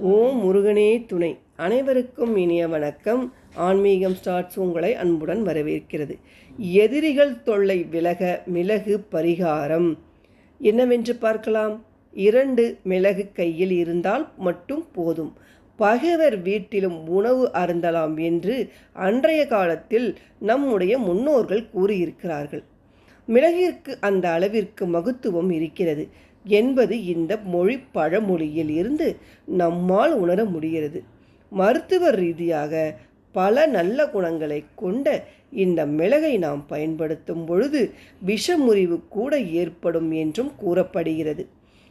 ஓம் முருகனே துணை. அனைவருக்கும் இனிய வணக்கம். ஆன்மீகம் ஸ்டார்ட்ஸ் உங்களை அன்புடன் வரவேற்கிறது. எதிரிகள் தொல்லை விலக மிளகு பரிகாரம். என்னவென்று பார்க்கலாம்? இரண்டு மிளகு கையில் இருந்தால் மட்டும் போதும். பகைவர் வீட்டிலும் உணவு அருந்தலாம் என்று அன்றைய காலத்தில் நம்முடைய முன்னோர்கள் கூறியிருக்கிறார்கள். மிளகிற்கு அந்த அளவிற்கு மகத்துவம் இருக்கிறது. என்பது இந்த மொழி பழமொழியில் இருந்து நம்மால் உணர முடிகிறது. மருத்துவ ரீதியாக பல நல்ல குணங்களை கொண்ட இந்த மிளகை நாம் பயன்படுத்தும் பொழுது விஷமுறிவு கூட ஏற்படும் என்றும் கூறப்படுகிறது.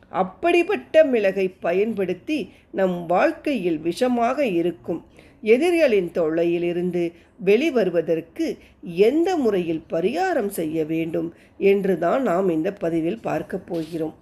அப்படிப்பட்ட மிளகை பயன்படுத்தி நம் வாழ்க்கையில் விஷமாக இருக்கும் எதிரிகளின் தொல்லையிலிருந்து வெளிவருவதற்கு எந்த முறையில் பரிகாரம் செய்ய வேண்டும் என்று தான் நாம் இந்த பதிவில் பார்க்கப் போகிறோம்.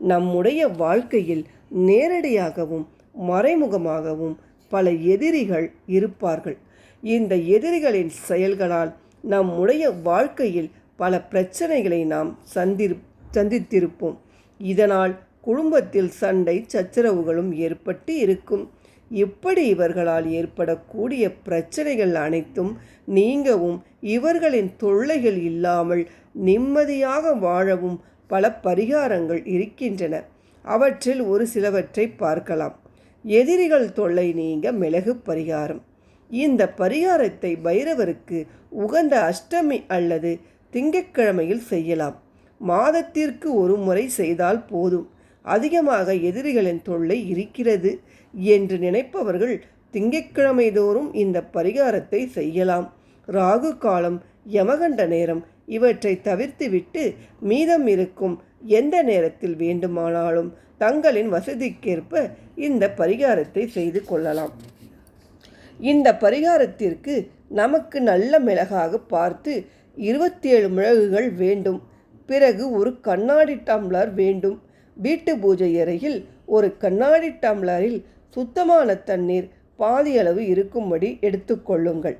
நம்முடைய வாழ்க்கையில் நேரடியாகவும் மறைமுகமாகவும் பல எதிரிகள் இருப்பார்கள். இந்த எதிரிகளின் செயல்களால் நம்முடைய வாழ்க்கையில் பல பிரச்சனைகளை நாம் சந்தி சந்தித்திருப்போம். இதனால் குடும்பத்தில் சண்டை சச்சரவுகளும் ஏற்பட்டு இருக்கும். இப்படி இவர்களால் ஏற்படக்கூடிய பிரச்சனைகள் அனைத்தும் நீங்கவும் இவர்களின் தொல்லைகள் இல்லாமல் நிம்மதியாக வாழவும் பல பரிகாரங்கள் இருக்கின்றன. அவற்றில் ஒரு சிலவற்றை பார்க்கலாம். எதிரிகள் தொல்லை நீங்க மிளகு பரிகாரம். இந்த பரிகாரத்தை பைரவருக்கு உகந்த அஷ்டமி அல்லது திங்கட்கிழமையில் செய்யலாம். மாதத்திற்கு ஒரு முறை செய்தால் போதும். அதிகமாக எதிரிகளின் தொல்லை இருக்கிறது என்று நினைப்பவர்கள் திங்கட்கிழமை தோறும் இந்த பரிகாரத்தை செய்யலாம். ராகு காலம் யமகண்ட நேரம் இவற்றை தவிர்த்துவிட்டு மீதம் இருக்கும் எந்த நேரத்தில் வேண்டுமானாலும் தங்களின் வசதிக்கேற்ப இந்த பரிகாரத்தை செய்து கொள்ளலாம். இந்த பரிகாரத்திற்கு நமக்கு நல்ல மிளகாக பார்த்து இருபத்தேழு மிளகுகள் வேண்டும். பிறகு ஒரு கண்ணாடி டம்ளர் வேண்டும். வீட்டு பூஜை அறையில் ஒரு கண்ணாடி டம்ளரில் சுத்தமான தண்ணீர் பாதியளவு இருக்கும்படி எடுத்துக்கொள்ளுங்கள்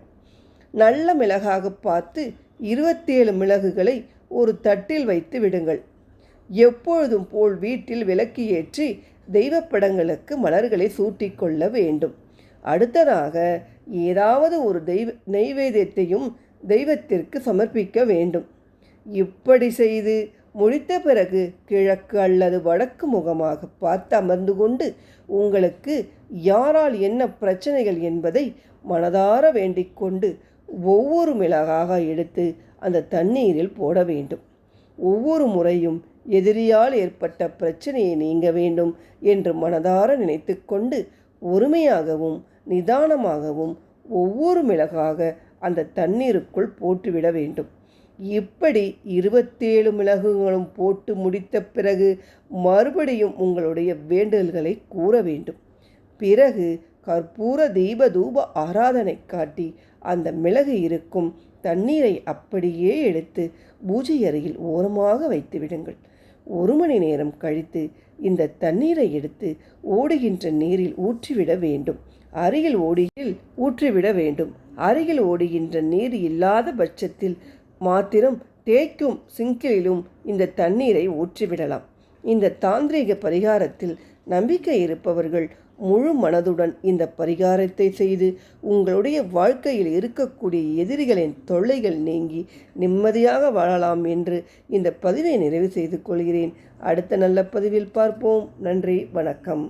நல்ல மிளகாக பார்த்து இருபத்தேழு மிளகுகளை ஒரு தட்டில் வைத்து விடுங்கள். எப்பொழுதும் போல் வீட்டில் விளக்கு ஏற்றி தெய்வப்படங்களுக்கு மலர்களை சூட்டிக்கொள்ள வேண்டும். அடுத்ததாக ஏதாவது ஒரு தெய்வ நெய்வேதியத்தையும் தெய்வத்திற்கு சமர்ப்பிக்க வேண்டும். இப்படி செய்து முடித்த பிறகு கிழக்கு அல்லது வடக்கு முகமாக பார்த்து அமர்ந்து கொண்டு உங்களுக்கு யாரால் என்ன பிரச்சனைகள் என்பதை மனதார வேண்டிக் கொண்டு ஒவ்வொரு மிளகாக எடுத்து அந்த தண்ணீரில் போட வேண்டும். ஒவ்வொரு முறையும் எதிரியால் ஏற்பட்ட பிரச்சனையை நீங்க வேண்டும் என்று மனதார நினைத்து கொண்டு ஒருமையாகவும் நிதானமாகவும் ஒவ்வொரு மிளகாக அந்த தண்ணீருக்குள் போட்டுவிட வேண்டும். இப்படி இருபத்தேழு மிளகுகளும் போட்டு முடித்த பிறகு மறுபடியும் உங்களுடைய வேண்டுதல்களை கூற வேண்டும். பிறகு கற்பூர தீப தூப ஆராதனை காட்டி அந்த மிளகு இருக்கும் தண்ணீரை அப்படியே எடுத்து பூஜை அறையில் ஓரமாக வைத்து விடுங்கள். ஒரு மணி நேரம் கழித்து இந்த தண்ணீரை எடுத்து ஓடுகின்ற நீரில் ஊற்றிவிட வேண்டும். அருகில் ஓடியில் ஊற்றிவிட வேண்டும். அருகில் ஓடுகின்ற நீர் இல்லாத பட்சத்தில் மாத்திரம் தேய்க்கும் சிங்கிலும் இந்த தண்ணீரை ஊற்றிவிடலாம். இந்த தாந்திரிக பரிகாரத்தில் நம்பிக்கை இருப்பவர்கள் முழு மனதுடன் இந்த பரிகாரத்தை செய்து உங்களுடைய வாழ்க்கையில் இருக்கக்கூடிய எதிரிகளின் தொல்லைகள் நீங்கி நிம்மதியாக வாழலாம் என்று இந்த பதிவை நிறைவு செய்து கொள்கிறேன். அடுத்த நல்ல பதிவில் பார்ப்போம். நன்றி வணக்கம்.